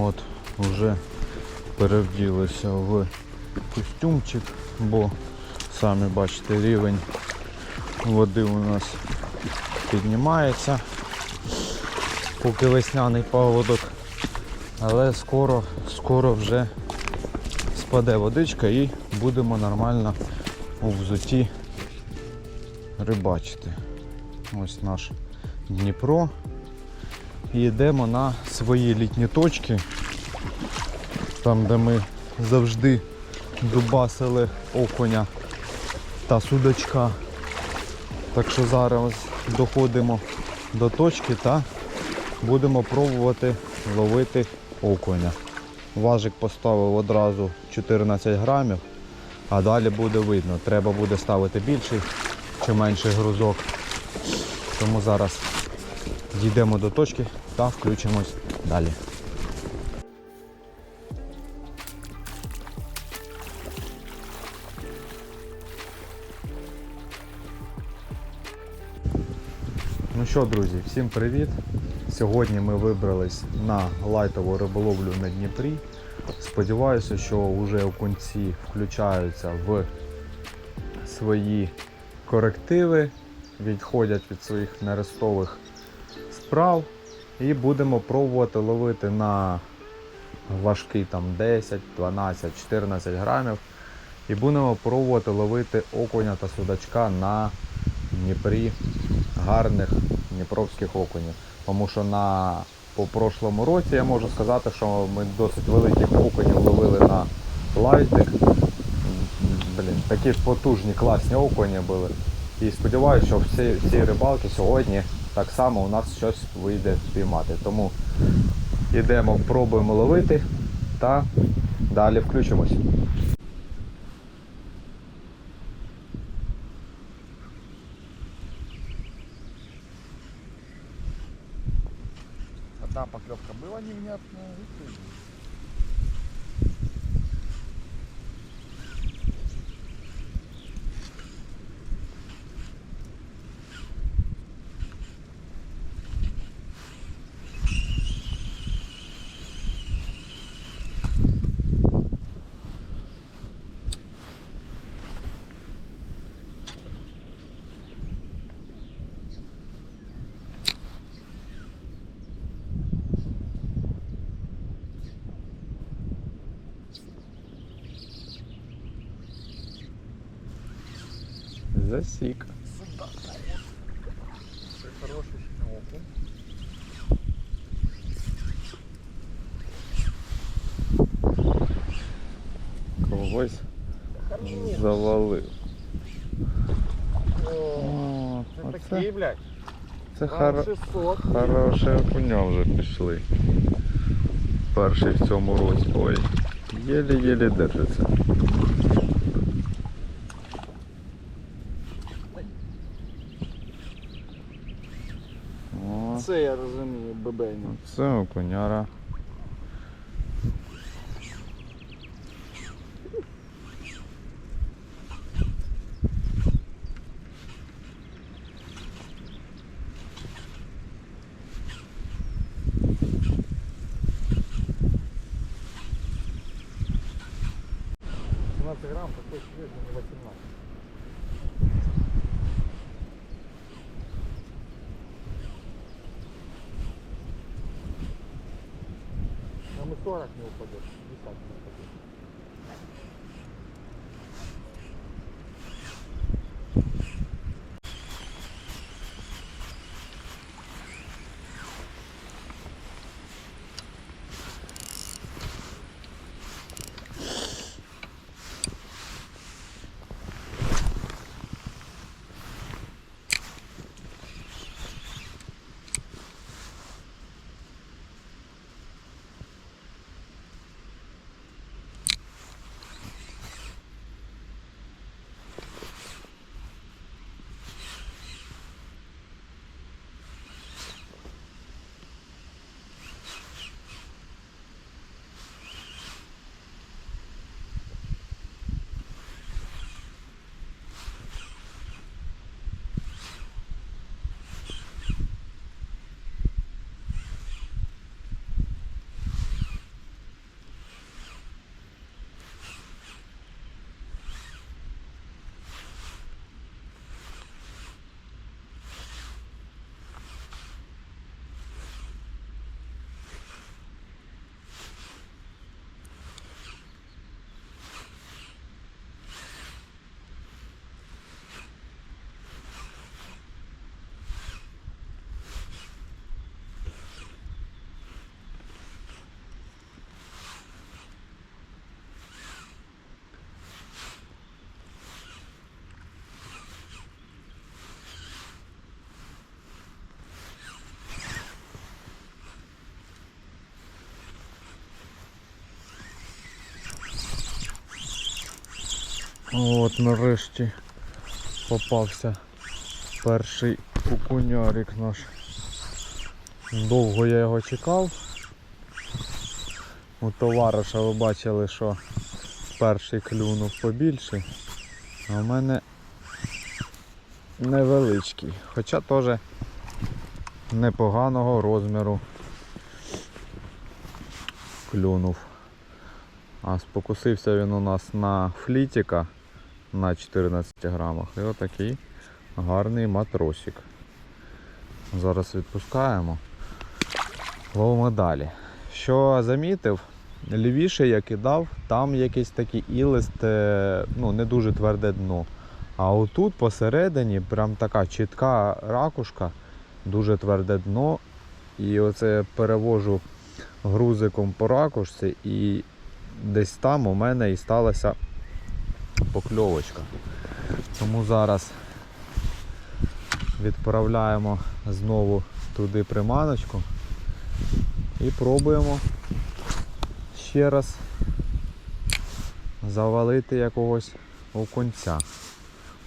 От, вже перевділися в костюмчик, бо самі бачите, рівень води у нас піднімається, поки весняний паводок, але скоро, скоро вже спаде водичка і будемо нормально у взуті рибачити. Ось наш Дніпро. І йдемо на свої літні точки, там де ми завжди дубасили окуня та судачка. Так що зараз доходимо до точки та будемо пробувати ловити окуня. Важик поставив одразу 14 грамів, а далі буде видно. Треба буде ставити більший чи менший грузок. Тому зараз дійдемо до точки та включимось далі. Ну що, друзі, всім привіт! Сьогодні ми вибрались на лайтову риболовлю на Дніпрі. Сподіваюся, що вже окунці включаються в свої корективи, відходять від своїх нерестових справ і будемо пробувати ловити на важкий там 10, 12, 14 грамів. І будемо пробувати ловити окуня та судачка на Дніпрі гарних дніпровських окунів. Тому що на по прошлому році я можу сказати, що ми досить великих окунів ловили на лайтик. Блін, такі потужні класні окуні були. І сподіваюся, що в цій, в цій рибалці сьогодні так само у нас щось вийде спіймати. Тому йдемо, пробуємо ловити та далі включимось. Одна поклевка была невнятная. и ты. Засік. Ты хороший окунь. Когось завалив. О, Це оце, такий, блядь. це Грам хоро... 600. хороше окуня вже пішли. Перший в цьому році. Ой. Єлі-єлі держиться. Бебейно. це 40 не упадет, От нарешті попався перший окунярик наш. Довго я його чекав. У товариша ви бачили, що перший клюнув побільший, а в мене невеличкий. Хоча теж непоганого розміру клюнув. А спокусився він у нас на флітіка на 14 грамах. І отакий гарний матросик. Зараз відпускаємо. Ловимо далі. Що замітив, лівіше я кидав, там якийсь такий ілист, е, ну не дуже тверде дно. А отут посередині прям така чітка ракушка, дуже тверде дно. І оце я перевожу грузиком по ракушці і десь там у мене і сталася покльовочка. Тому зараз відправляємо знову туди приманочку і пробуємо ще раз завалити якогось окунця.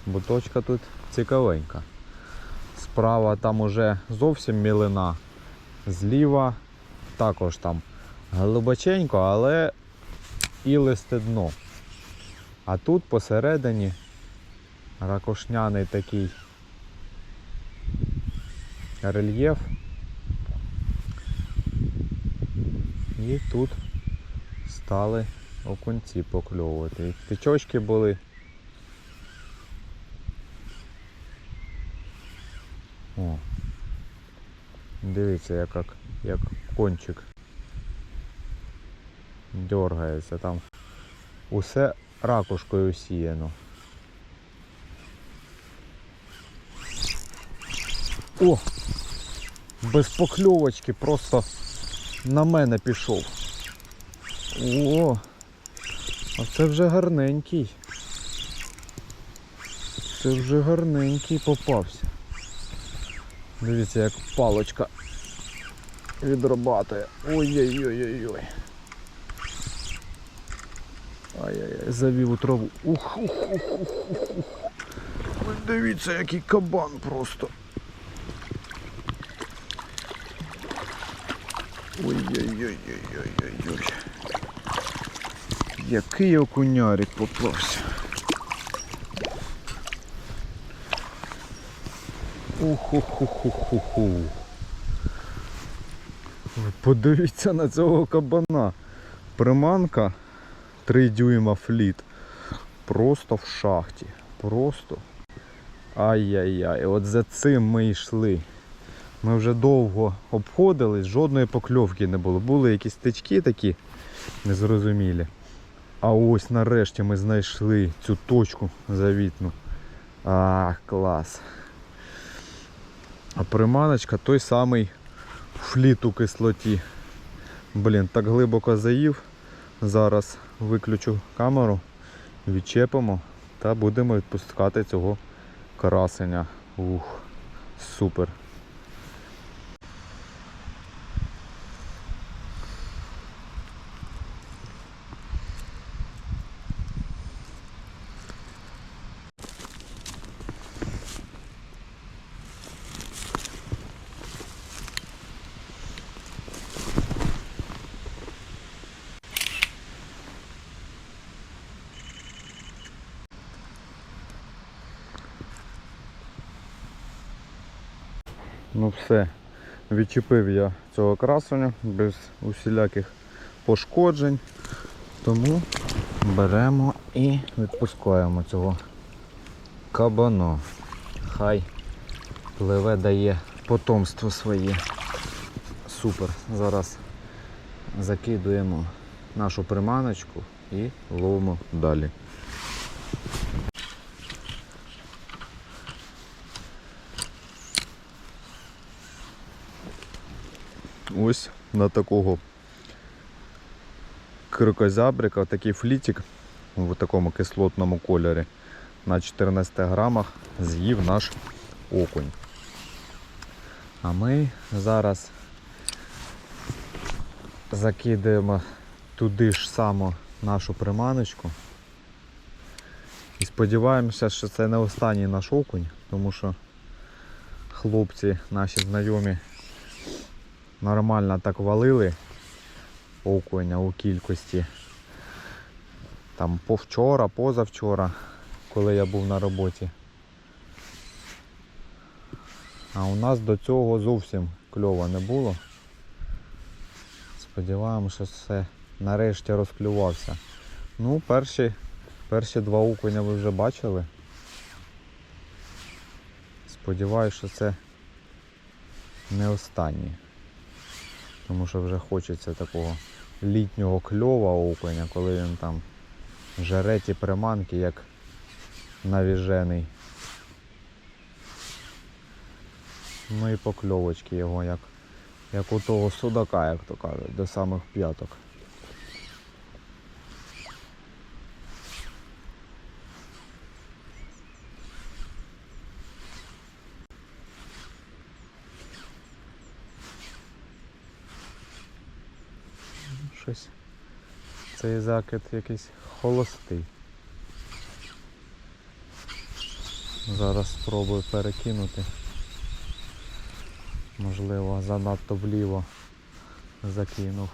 Бо точка тут цікавенька. Справа там уже зовсім мілина, зліва також там глибоченько, але і листе дно. А тут посередині ракошняний такий рельєф. І тут стали окунці покльовувати. І тичочки були. О. Дивіться, як, як, як кончик дергається там. Усе ракушкою сіяно. О! Без покльовочки просто на мене пішов. О! А це вже гарненький. Це вже гарненький попався. Дивіться, як палочка відрабатує. Ой-ой-ой-ой-ой. Ай-яй-яй, завів у траву. Ух, ух, ух, ух, ух, ух. Ой, дивіться, який кабан просто. Ой-ой-ой-ой-ой-ой-ой. Який окунярик попався. Уху-ху-ху-ху-ху. Подивіться на цього кабана. Приманка 3 дюйма фліт. Просто в шахті. Просто. Ай-яй-яй. От за цим ми йшли. Ми вже довго обходились, жодної покльовки не було. Були якісь тички такі незрозумілі. А ось нарешті ми знайшли цю точку завітну. А, клас. А приманочка той самий фліт у кислоті. Блін, так глибоко заїв. Зараз виключу камеру, відчепимо та будемо відпускати цього красення. Ух, супер. Ну все, відчепив я цього красення без усіляких пошкоджень. Тому беремо і відпускаємо цього кабану. Хай пливе дає потомство своє. Супер. Зараз закидуємо нашу приманочку і ловимо далі. Ось на такого крикозябрика, такий флітик в такому кислотному кольорі на 14 грамах з'їв наш окунь. А ми зараз закидаємо туди ж само нашу приманочку І сподіваємося, що це не останній наш окунь, тому що хлопці, наші знайомі, нормально так валили окуня у кількості. Там повчора, позавчора, коли я був на роботі. А у нас до цього зовсім кльово не було. Сподіваємося, що все нарешті розклювався. Ну, перші, перші два окуня ви вже бачили. Сподіваюся, що це не останні. Тому що вже хочеться такого літнього кльова окуня, коли він там жере ті приманки, як навіжений. Ну і покльовочки його, як, як у того судака, як то кажуть, до самих п'яток. Щось цей закид якийсь холостий. Зараз спробую перекинути. Можливо, занадто вліво закинув.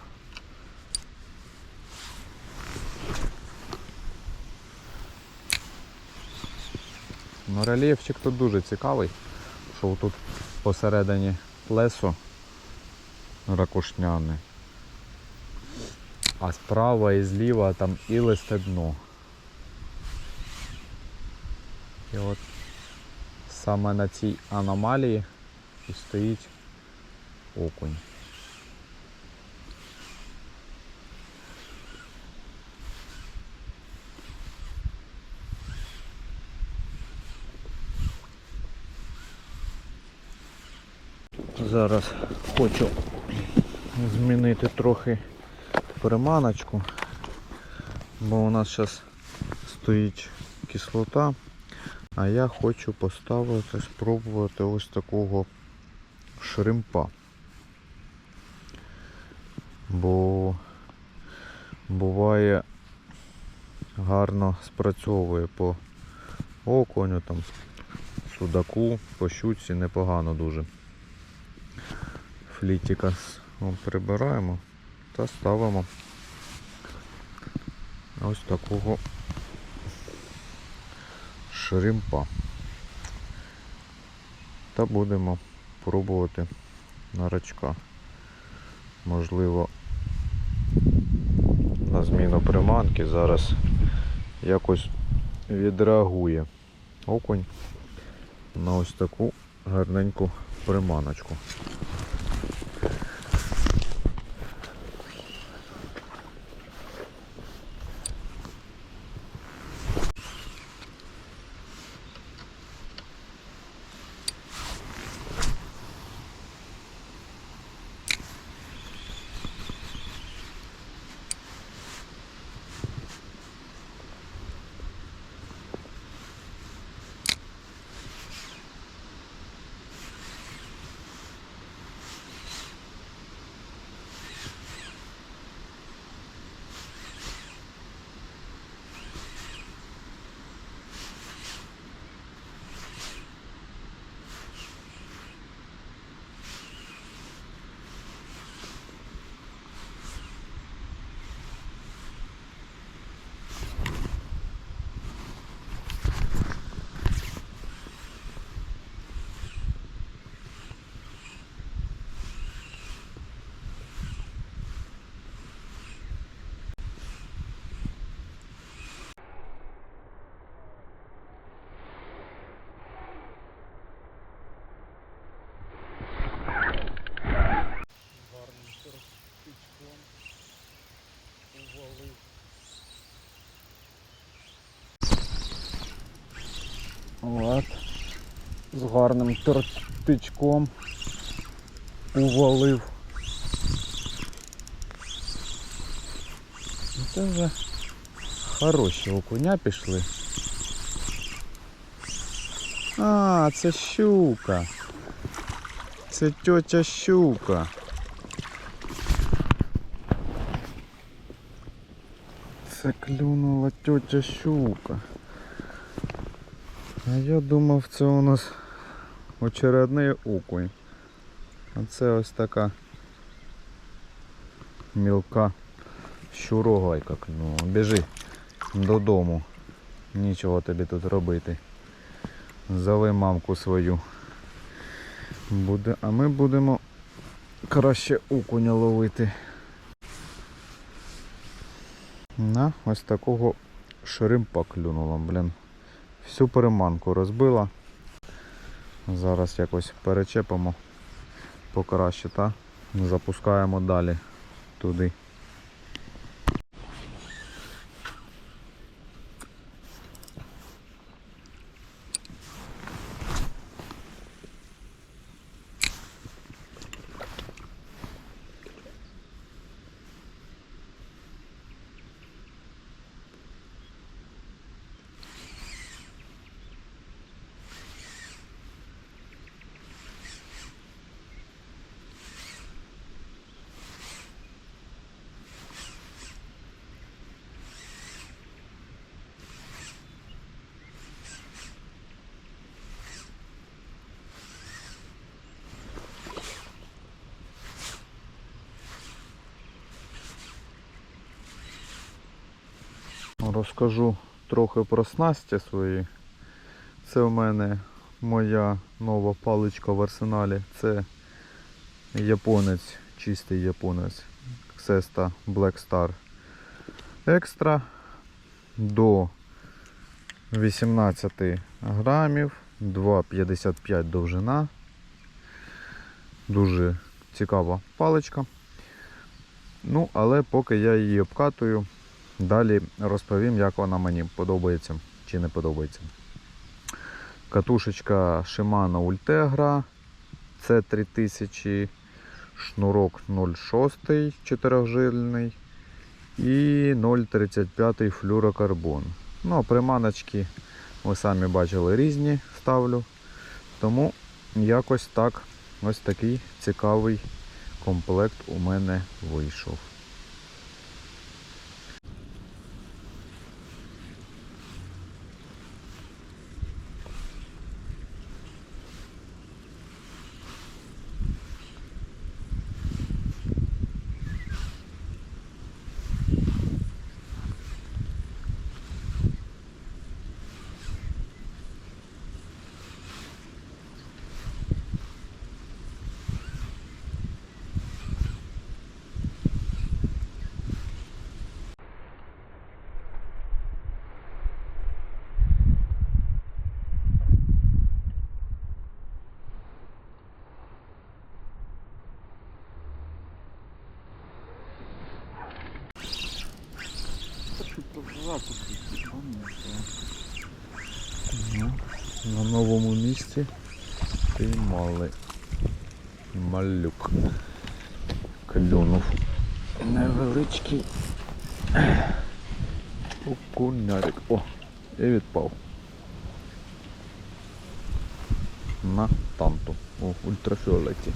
Ну, рельєфчик тут дуже цікавий, що тут посередині плесу ракушняне. А справа і зліва там і листе дно. І от саме на цій аномалії і стоїть окунь. Зараз хочу змінити трохи приманочку, бо у нас зараз стоїть кислота, а я хочу поставити, спробувати ось такого шримпа. Бо буває гарно спрацьовує по оконю, там, судаку, по щуці непогано дуже. Флітіка прибираємо та ставимо ось такого шримпа. Та будемо пробувати на рачка. Можливо, на зміну приманки зараз якось відреагує окунь на ось таку гарненьку приманочку. Гарним торпичком увалив. От. З гарним тортичком увалив. Ну, Це вже Хороші окуня пішли. А, це щука. Це тьотя щука. Це клюнула тьотя щука. А я думав, це у нас очередний окунь. А це ось така мілка щурогайка клюнула. Біжи додому. Нічого тобі тут робити. Зови мамку свою. Буде, а ми будемо краще окуня ловити. На, ось такого шримпа клюнула, блін. Всю переманку розбила. Зараз якось перечепимо покраще та запускаємо далі туди. Розкажу трохи про снасті свої. Це в мене моя нова паличка в арсеналі. Це японець, чистий японець. Xesta Black Star Extra до 18 грамів, 2,55 довжина. Дуже цікава паличка. Ну, але поки я її обкатую, Далі розповім, як вона мені подобається чи не подобається. Катушечка Shimano Ultegra це 3000 шнурок 0,6 чотирьохжильний і 0,35 флюрокарбон. Ну, а приманочки, ви самі бачили, різні ставлю. Тому якось так ось такий цікавий комплект у мене вийшов. Ну, на новому місці піймали малюк. Клюнув. Невеличкий окунярик. О, і відпав. На танту. У ультрафіолеті.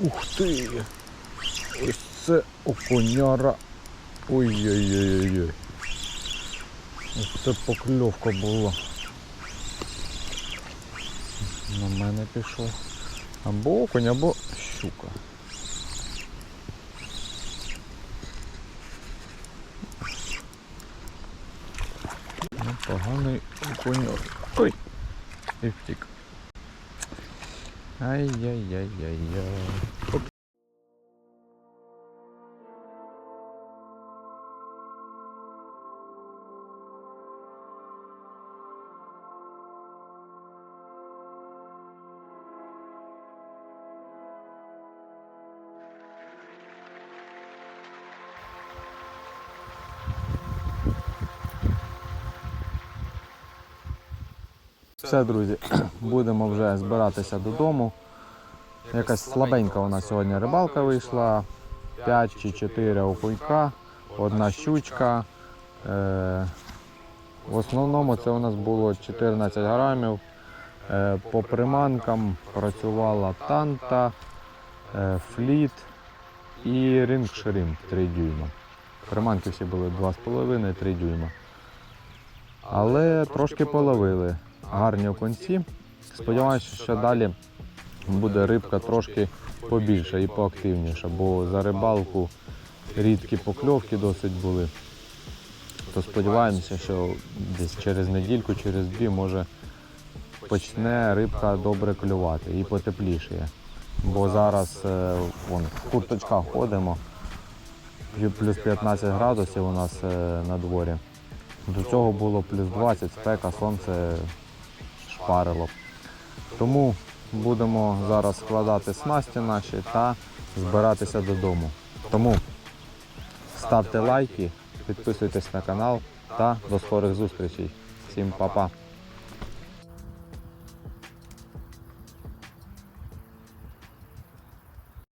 Ух ти! Ось це окуняра. Ой-ой-ой-ой. Це покльовка була. На мене пішов. Або окунь, або щука. Ну, поганий окуняр. Ой! І втік. Ай-яй-яй-яй-яй. Все, друзі, будемо вже збиратися додому. Якась слабенька у нас сьогодні рибалка вийшла. 5 чи 4 окунька. одна щучка. Е, в основному це у нас було 14 грамів. Е, по приманкам працювала танта, е, фліт і ринг шрим 3 дюйма. Приманки всі були 2,5-3 дюйма. Але трошки половили. Гарні окунці. Сподіваюся, що далі буде рибка трошки побільша і поактивніша, бо за рибалку рідкі покльовки досить були. То сподіваємося, що десь через недільку, через дві може почне рибка добре клювати і потеплішає. Бо зараз е, вон, в курточках ходимо, плюс 15 градусів у нас е, на дворі. До цього було плюс 20, спека, сонце шпарило. Тому будемо зараз складати снасті наші та збиратися додому. Тому ставте лайки, підписуйтесь на канал та до скорих зустрічей. Всім па-па!